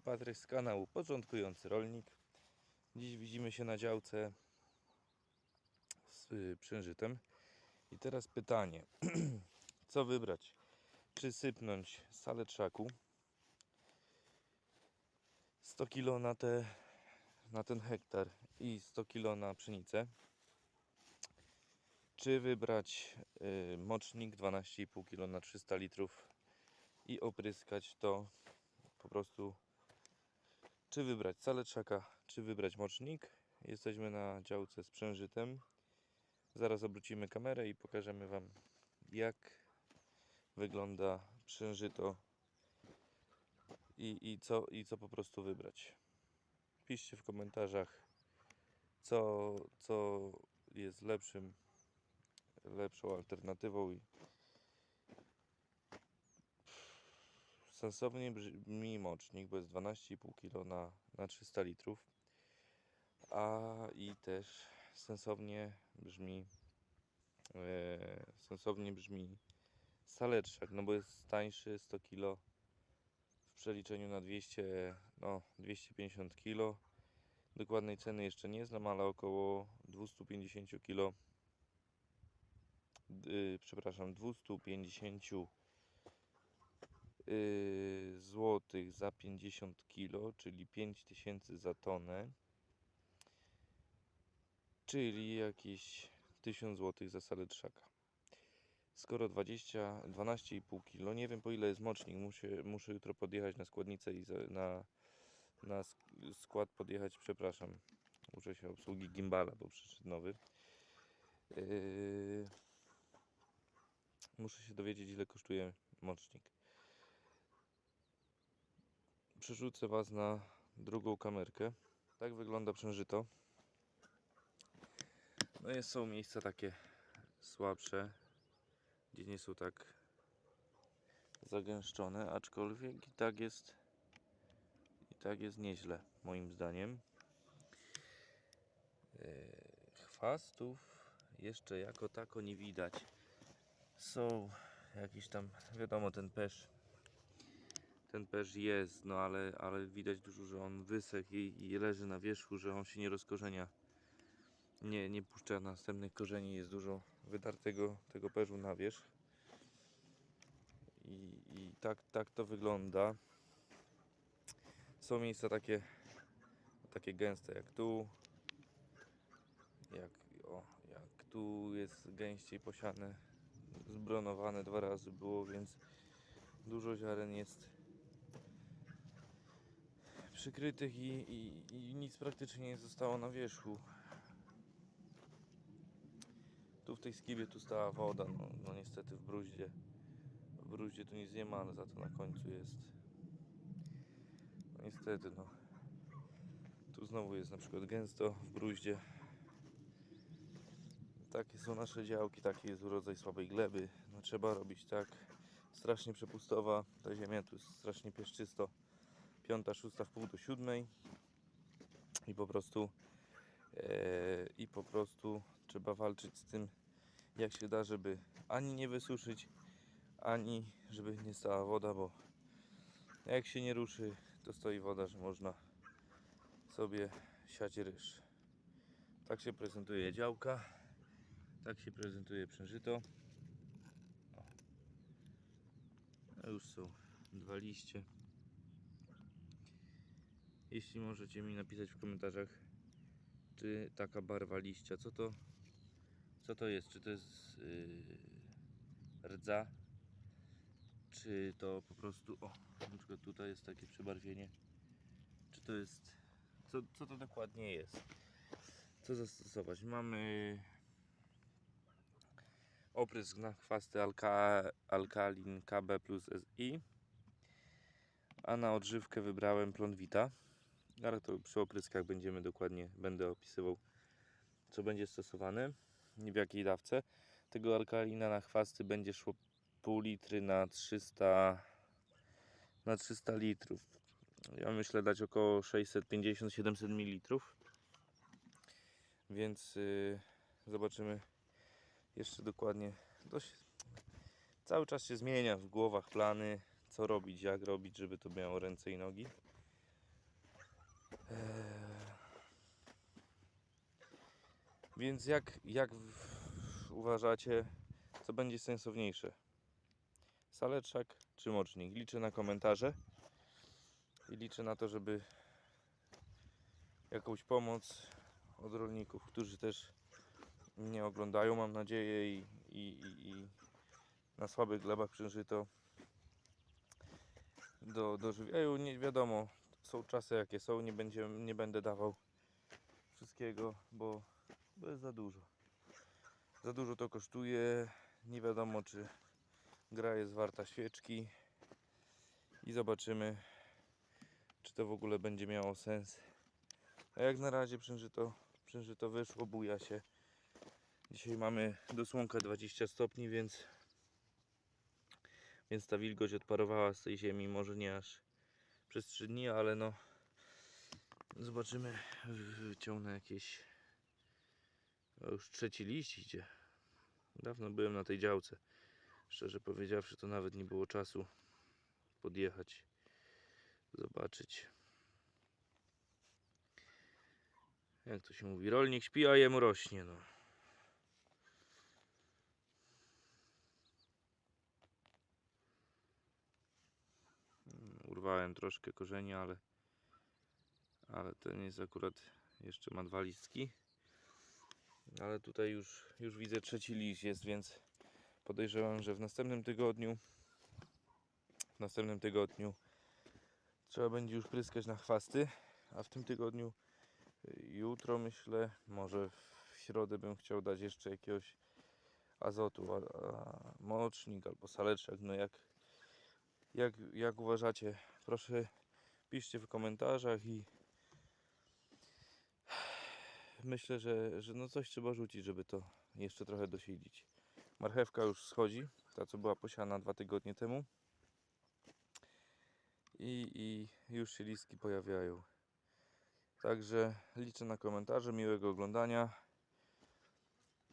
Patryk z kanału Początkujący Rolnik. Dziś widzimy się na działce z y, przężytem. I teraz pytanie, co wybrać? Czy sypnąć salę trzaku 100 kg na, te, na ten hektar i 100 kg na pszenicę? Czy wybrać y, mocznik 12,5 kg na 300 litrów i opryskać to po prostu czy wybrać salę trzaka, czy wybrać mocznik. Jesteśmy na działce z przężytem. Zaraz obrócimy kamerę i pokażemy Wam jak wygląda przężyto i, i, co, i co po prostu wybrać. Piszcie w komentarzach co, co jest lepszym lepszą alternatywą i Sensownie brzmi mocznik, bo jest 12,5 kg na, na 300 litrów. A i też sensownie brzmi e, sensownie brzmi saleczak, no bo jest tańszy 100 kg w przeliczeniu na 200, no 250 kg. Dokładnej ceny jeszcze nie znam, ale około 250 kg yy, przepraszam, 250 yy, złotych za 50 kg, czyli 5000 za tonę, czyli jakieś 1000 złotych za salę trzaka. Skoro 20, 12,5 kg, nie wiem po ile jest mocznik, muszę, muszę jutro podjechać na składnicę i za, na, na sk- skład podjechać, przepraszam, muszę się obsługi gimbala, bo przyszedł nowy. Yy, muszę się dowiedzieć ile kosztuje mocznik. Przerzucę Was na drugą kamerkę. Tak wygląda przężyto. No jest, są miejsca takie słabsze, gdzie nie są tak zagęszczone, aczkolwiek i tak jest i tak jest nieźle moim zdaniem. Yy, Chwastów jeszcze jako tako nie widać. Są jakieś tam, wiadomo, ten pesz ten pesz jest, no ale, ale widać dużo, że on wysechł i, i leży na wierzchu, że on się nie rozkorzenia. Nie, nie puszcza następnych korzeni, jest dużo wydartego tego perzu na wierzch. I, i tak, tak to wygląda. Są miejsca takie, takie gęste jak tu. Jak, o, jak tu jest gęściej posiane, zbronowane dwa razy było, więc dużo ziaren jest przykrytych i, i, i nic praktycznie nie zostało na wierzchu. Tu w tej skibie tu stała woda, no, no niestety w bruździe. W bruździe tu nic nie ma, ale za to na końcu jest. No niestety no. Tu znowu jest na przykład gęsto w bruździe. Takie są nasze działki, taki jest urodzaj słabej gleby. No trzeba robić tak. Strasznie przepustowa ta ziemia, tu jest strasznie pieszczysto piąta, szósta w pół do siódmej i po prostu e, i po prostu trzeba walczyć z tym jak się da, żeby ani nie wysuszyć, ani żeby nie stała woda, bo jak się nie ruszy, to stoi woda, że można sobie siać ryż. Tak się prezentuje działka, tak się prezentuje przężyto. O. A już są dwa liście. Jeśli możecie mi napisać w komentarzach, czy taka barwa liścia, co to, co to jest? Czy to jest yy, rdza? Czy to po prostu, o, na przykład tutaj jest takie przebarwienie. Czy to jest, co, co to dokładnie jest? Co zastosować? Mamy oprysk na chwasty alka, Alkalin KB plus SI, a na odżywkę wybrałem Plonvita. Ale to przy opryskach będziemy dokładnie, będę opisywał co będzie stosowane i w jakiej dawce. Tego alkalina na chwasty będzie szło pół litry na 300 na 300 litrów. Ja myślę dać około 650-700 ml. Więc yy, zobaczymy jeszcze dokładnie. Cały czas się zmienia w głowach plany, co robić, jak robić, żeby to miało ręce i nogi. Eee, więc jak, jak uważacie, co będzie sensowniejsze? Saleczak czy mocznik? Liczę na komentarze i liczę na to, żeby jakąś pomoc od rolników, którzy też mnie oglądają, mam nadzieję, i, i, i na słabych glebach przężyto do, dożywiają. Nie wiadomo, są czasy jakie są, nie, będzie, nie będę dawał wszystkiego, bo, bo jest za dużo. Za dużo to kosztuje, nie wiadomo czy gra jest warta świeczki i zobaczymy czy to w ogóle będzie miało sens. A jak na razie przężyto, przężyto wyszło, buja się. Dzisiaj mamy do słonka 20 stopni, więc więc ta wilgoć odparowała z tej ziemi, może nie aż przez 3 dni, ale no zobaczymy, wyciągnę jakieś o, już trzeci liść idzie. Dawno byłem na tej działce. Szczerze powiedziawszy, to nawet nie było czasu podjechać, zobaczyć. Jak to się mówi? Rolnik śpi, a jemu rośnie. No. Troszkę korzeni, ale, ale ten jest akurat jeszcze ma dwa listki. Ale tutaj już, już widzę trzeci liść jest, więc podejrzewam, że w następnym tygodniu w następnym tygodniu trzeba będzie już pryskać na chwasty, a w tym tygodniu jutro myślę, może w środę bym chciał dać jeszcze jakiegoś azotu, a, a mocznik albo saleczek, no jak, jak, jak uważacie, proszę piszcie w komentarzach i myślę, że, że no coś trzeba rzucić, żeby to jeszcze trochę dosilić. Marchewka już schodzi, ta co była posiana dwa tygodnie temu. I, I już się listki pojawiają. Także liczę na komentarze, miłego oglądania.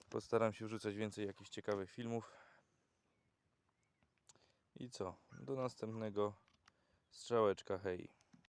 Postaram się wrzucać więcej jakichś ciekawych filmów. I co? Do następnego strzałeczka, hej.